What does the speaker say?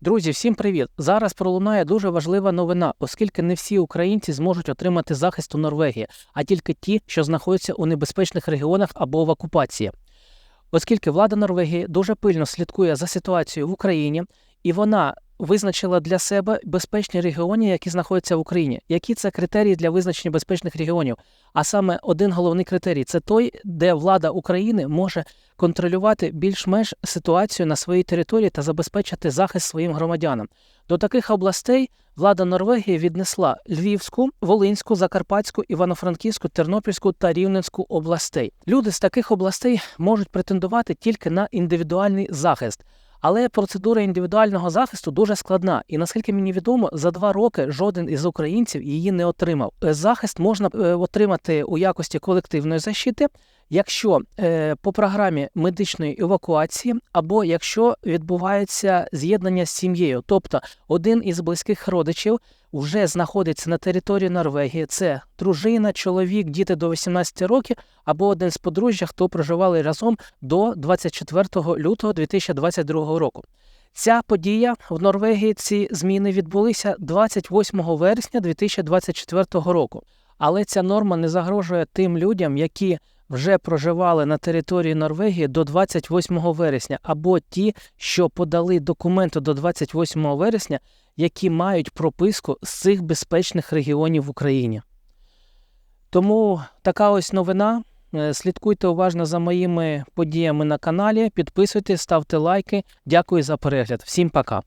Друзі, всім привіт! Зараз пролунає дуже важлива новина, оскільки не всі українці зможуть отримати захист у Норвегії, а тільки ті, що знаходяться у небезпечних регіонах або в окупації. Оскільки влада Норвегії дуже пильно слідкує за ситуацією в Україні, і вона визначила для себе безпечні регіони, які знаходяться в Україні. Які це критерії для визначення безпечних регіонів? А саме один головний критерій це той, де влада України може контролювати більш-менш ситуацію на своїй території та забезпечити захист своїм громадянам. До таких областей влада Норвегії віднесла Львівську, Волинську, Закарпатську, Івано-Франківську, Тернопільську та Рівненську областей. Люди з таких областей можуть претендувати тільки на індивідуальний захист. Але процедура індивідуального захисту дуже складна, і наскільки мені відомо, за два роки жоден із українців її не отримав. Е, Захист можна е, отримати у якості колективної защити, якщо е, по програмі медичної евакуації, або якщо відбувається з'єднання з сім'єю, тобто один із близьких родичів вже знаходиться на території Норвегії. Це дружина, чоловік, діти до 18 років, або один з подружжя, хто проживали разом до 24 лютого 2022 року. Ця подія в Норвегії ці зміни відбулися 28 вересня 2024 року. Але ця норма не загрожує тим людям, які вже проживали на території Норвегії до 28 вересня, або ті, що подали документи до 28 вересня, які мають прописку з цих безпечних регіонів в Україні. Тому така ось новина. Е, Слідкуйте уважно за моїми подіями на каналі, підписуйтесь, ставте лайки. Дякую за перегляд. Всім пока.